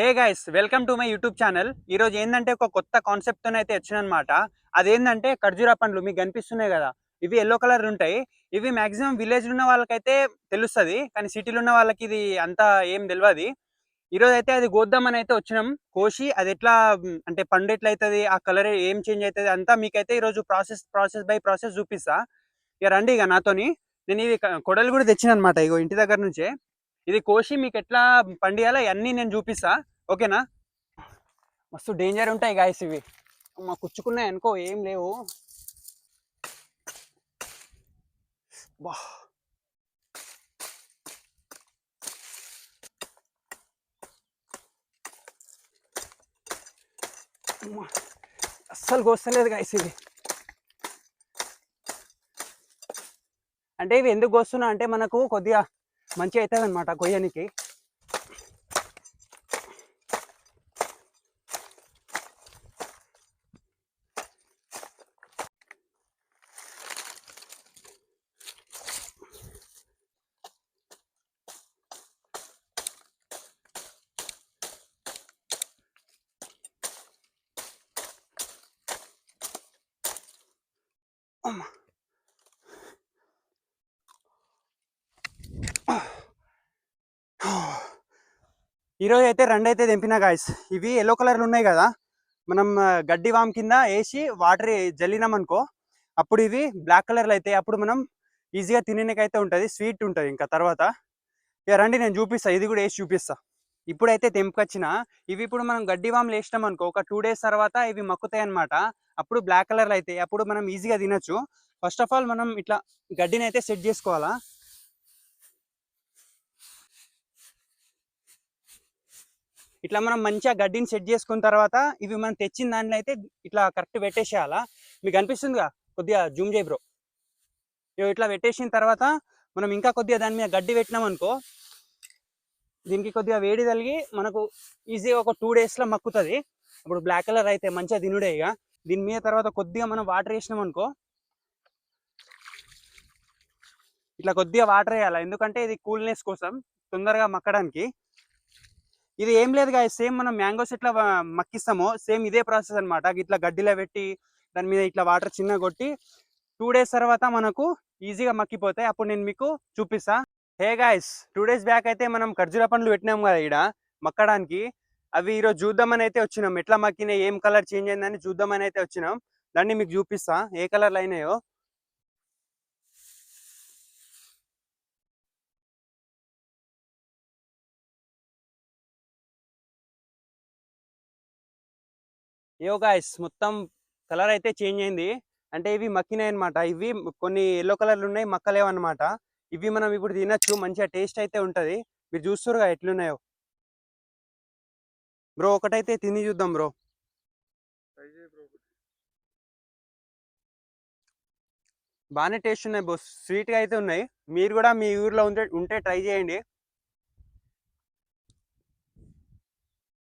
Hey guys welcome to my YouTube channel. ఈ రోజు ఏంటంటే ఒక కొత్త కాన్సెప్ట్తో అయితే వచ్చినమాట అదేంటంటే ఖర్జూరా పండ్లు మీకు కనిపిస్తున్నాయి కదా ఇవి ఎల్లో కలర్ ఉంటాయి. ఇవి మాక్సిమం విలేజ్ ఉన్న వాళ్ళకైతే తెలుస్తుంది కానీ సిటీలో ఉన్న వాళ్ళకి ఇది అంతా ఏం తెలియదు ఈ రోజు అయితే అది గోద్దామని అయితే వచ్చినాం. కోసి అది ఎట్లా అంటే పండు ఎట్లా ఆ కలర్ ఏం చేంజ్ అవుతుంది అంతా మీకైతే ఈ రోజు ప్రాసెస్ ప్రాసెస్ బై ప్రాసెస్ చూపిస్తా. ఇక రండి ఇక నాతోని. నేను ఇవి కొడలు కూడా తెచ్చిన అనమాట ఇగో ఇంటి దగ్గర నుంచే. ఇది కోసి మీకు ఎట్లా పండియాలో అన్నీ నేను చూపిస్తా. ఓకేనా? మస్తు డేంజర్ ఉంటాయి గాయస్ ఇవి. మా కుచ్చుకున్నాయి అనుకో ఏం లేవు. బా. అస్సలు కోస్తలేదు గాయస్ ఇవి. అంటే ఇవి ఎందుకు కోస్తున్నా అంటే మనకు కొద్దిగా మంచిగా అవుతుంది అనమాట కొయ్యనికి అమ్మా ఈరోజు అయితే రెండు అయితే తెంపిన గాయస్ ఇవి ఎల్లో కలర్లు ఉన్నాయి కదా. మనం గడ్డి వామ్ కింద వేసి వాటర్ జల్లినాం అనుకో అప్పుడు ఇవి బ్లాక్ కలర్లు అయితే అప్పుడు మనం ఈజీగా తినేకైతే ఉంటుంది స్వీట్ ఉంటుంది ఇంకా తర్వాత. ఇక రండి నేను చూపిస్తాను ఇది కూడా వేసి చూపిస్తా. ఇప్పుడైతే తెంపుకొచ్చిన ఇవి ఇప్పుడు మనం గడ్డి వాములు వేసినాం అనుకో ఒక టూ డేస్ తర్వాత ఇవి మక్కుతాయి అనమాట అప్పుడు బ్లాక్ కలర్లు అయితే అప్పుడు మనం ఈజీగా తినొచ్చు. ఫస్ట్ ఆఫ్ ఆల్ మనం ఇట్లా గడ్డిని అయితే సెట్ చేసుకోవాలా? ఇట్లా మనం మంచిగా గడ్డిని సెట్ చేసుకున్న తర్వాత ఇవి మనం తెచ్చిన దాంట్లో అయితే ఇట్లా కరెక్ట్ పెట్టేసేయాలా? మీకు అనిపిస్తుందిగా? కొద్దిగా జూమ్ చేయి బ్రో ఇవి ఇట్లా పెట్టేసిన తర్వాత మనం ఇంకా కొద్దిగా దాని మీద గడ్డి పెట్టినాం అనుకో దీనికి కొద్దిగా వేడి తగిలి మనకు ఈజీగా ఒక టూ డేస్లో మక్కుతుంది. అప్పుడు బ్లాక్ కలర్ అయితే మంచిగా తినుడే ఇక దీని మీద తర్వాత కొద్దిగా మనం వాటర్ వేసినాం అనుకో ఇట్లా కొద్దిగా వాటర్ వేయాలి? ఎందుకంటే ఇది కూల్నెస్ కోసం తొందరగా మక్కడానికి. ఇది ఏం లేదు కదా సేమ్ మనం మ్యాంగోస్ ఎట్లా మక్కిస్తామో. సేమ్ ఇదే ప్రాసెస్ అన్నమాట. ఇట్లా గడ్డిలో పెట్టి దాని మీద ఇట్లా వాటర్ చిన్న కొట్టి టూ డేస్ తర్వాత మనకు ఈజీగా మక్కిపోతాయి. అప్పుడు నేను మీకు చూపిస్తా. Hey guys two days back అయితే మనం ఖర్జూర పండ్లు పెట్టినాం కదా ఇక్కడ మక్కడానికి. అవి ఈరోజు చూద్దామని అయితే వచ్చినాం. ఎట్లా మక్కినాయి ఏం కలర్ చేంజ్ అయిందని చూద్దామని అయితే వచ్చినాం. దాన్ని మీకు చూపిస్తా. ఏ కలర్లు అయినాయో. ఏవో గాయస్ మొత్తం కలర్ అయితే చేంజ్ అయింది. అంటే ఇవి మక్కినాయి అనమాట ఇవి కొన్ని ఎల్లో కలర్లు ఉన్నాయి మక్కలేవన్నమాట. ఇవి మనం ఇప్పుడు తినచ్చు మంచిగా టేస్ట్ అయితే ఉంటది. మీరు చూస్తురుగా ఎట్లున్నాయో. బ్రో ఒకటైతే తిని చూద్దాం బ్రో. బాగానే టేస్ట్ ఉన్నాయి బ్రో. స్వీట్గా అయితే ఉన్నాయి. మీరు కూడా మీ ఊర్లో ఉంటే ఉంటే ట్రై చేయండి.